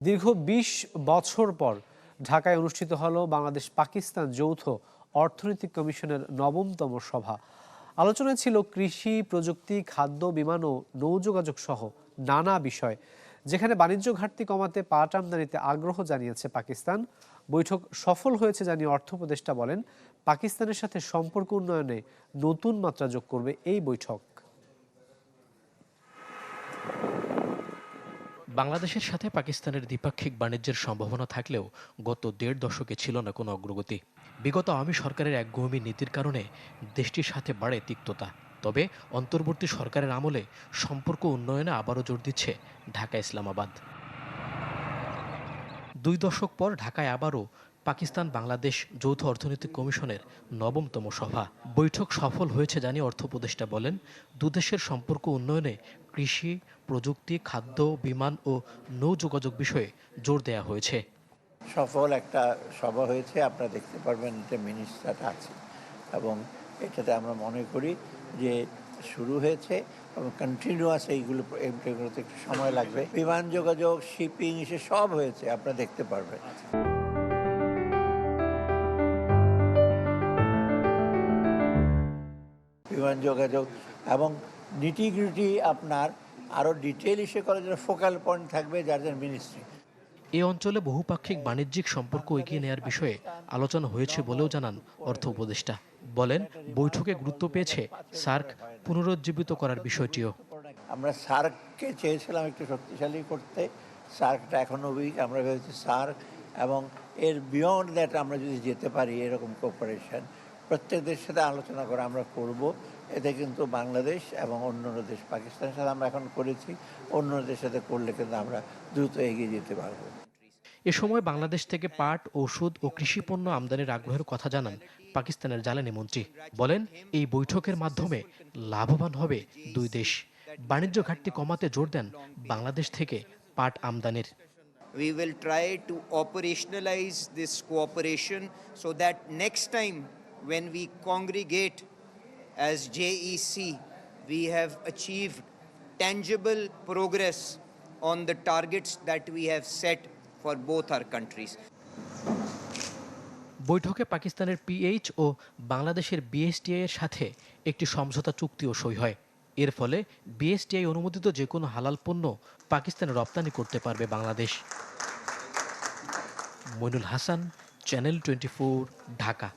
দীর্ঘ ২০ বছর পর ঢাকায় অনুষ্ঠিত হলো বাংলাদেশ পাকিস্তান যৌথ অর্থনৈতিক কমিশনের নবমতম সভা। আলোচনায় ছিল কৃষি, প্রযুক্তি, খাদ্য, বিমান ও নৌযোগাযোগ সহ নানা বিষয়, যেখানে বাণিজ্য ঘাটতি কমাতে পাট আমদানিতে আগ্রহ জানিয়েছে পাকিস্তান। বৈঠক সফল হয়েছে জানিয়ে অর্থ উপদেষ্টা বলেন, পাকিস্তানের সাথে সম্পর্ক উন্নয়নে নতুন মাত্রা যোগ করবে এই বৈঠক। বাংলাদেশের সাথে পাকিস্তানের দ্বিপাক্ষিক বাণিজ্যের সম্ভাবনা থাকলেও গত দেড় দশকে ছিল না কোনো অগ্রগতি। বিগত আওয়ামী সরকারের একগুঁমি নীতির কারণে দেশটির সাথে বাড়ে তিক্ততা। তবে অন্তর্বর্তী সরকারের আমলে সম্পর্ক উন্নয়নে আবারও জোর দিচ্ছে ঢাকা ইসলামাবাদ। দুই দশক পর ঢাকায় আবারও পাকিস্তান বাংলাদেশ যৌথ অর্থনৈতিক কমিশনের নবমতম সভা। বৈঠক সফল হয়েছে জানিয়ে অর্থ উপদেষ্টা বলেন, দুদেশের সম্পর্ক উন্নয়নে কৃষি, প্রযুক্তি, খাদ্য, বিমান ও নৌ যোগাযোগ বিষয়ে জোর দেওয়া হয়েছে। সফল একটা সভা হয়েছে, আপনারা দেখতে পারবেন যে মিনিস্টার আছে এবং এটাতে আমরা মনে করি যে শুরু হয়েছে এবং কন্টিনিউয়াস এইগুলো এগুলোতে একটু সময় লাগবে। বিমান যোগাযোগ শিপিং সে সব হয়েছে, আপনারা দেখতে পারবেন। বিমান যোগাযোগ এবং নিটিগ্রিটি আপনার আরও ডিটেল ইসে করার জন্য ফোকাল পয়েন্ট থাকবে যার যার মিনিস্ট্রি এ অঞ্চলে বহুপাক্ষিক বাণিজ্যিক সম্পর্ক এগিয়ে নেওয়ার বিষয়ে আলোচনা হয়েছে বলেও জানান অর্থ উপদেষ্টা। বলেন বৈঠকে গুরুত্ব পেয়েছে সার্ক পুনরুজ্জীবিত করার বিষয়টিও। আমরা সার্ককে চেয়েছিলাম একটু শক্তিশালী করতে। সার্কটা এখনও উইক আমরা ভেবেছি সার্ক এবং এর বিয়ন্ড দ্যাট আমরা যদি যেতে পারি এরকম কোপারেশন প্রত্যেক দেশের সাথে আলোচনা করে আমরা করব। এতে কিন্তু বাংলাদেশ এবং অন্য অন্য দেশ পাকিস্তানের সাথে আমরা এখন করেছি। অন্য দেশের সাথে করলে কিন্তু আমরা দ্রুত এগিয়ে যেতে পারব। এ সময় বাংলাদেশ থেকে পাট ওষুধ ও কৃষি পণ্য আমদানির আগ্রহের কথা জানান পাকিস্তানের জ্বালানি মন্ত্রী। বলেন এই বৈঠকের মাধ্যমে লাভবান হবে দুই দেশ। বাণিজ্য ঘাটতি কমাতে জোর দেন বাংলাদেশ থেকে পাট আমদানির। We will try to operationalize this cooperation so that next time when we congregate as JEC, we have achieved tangible progress on the targets that we have set for both our countries. বৈঠকে পাকিস্তানের pH ও বাংলাদেশের BSTI এর সাথে একটি সমঝোতা চুক্তিও সই হয়। এর ফলে বিএসটিআই অনুমোদিত যে কোনো হালাল পণ্য পাকিস্তানে রপ্তানি করতে পারবে Bangladesh. Mainul Hasan channel twenty Dhaka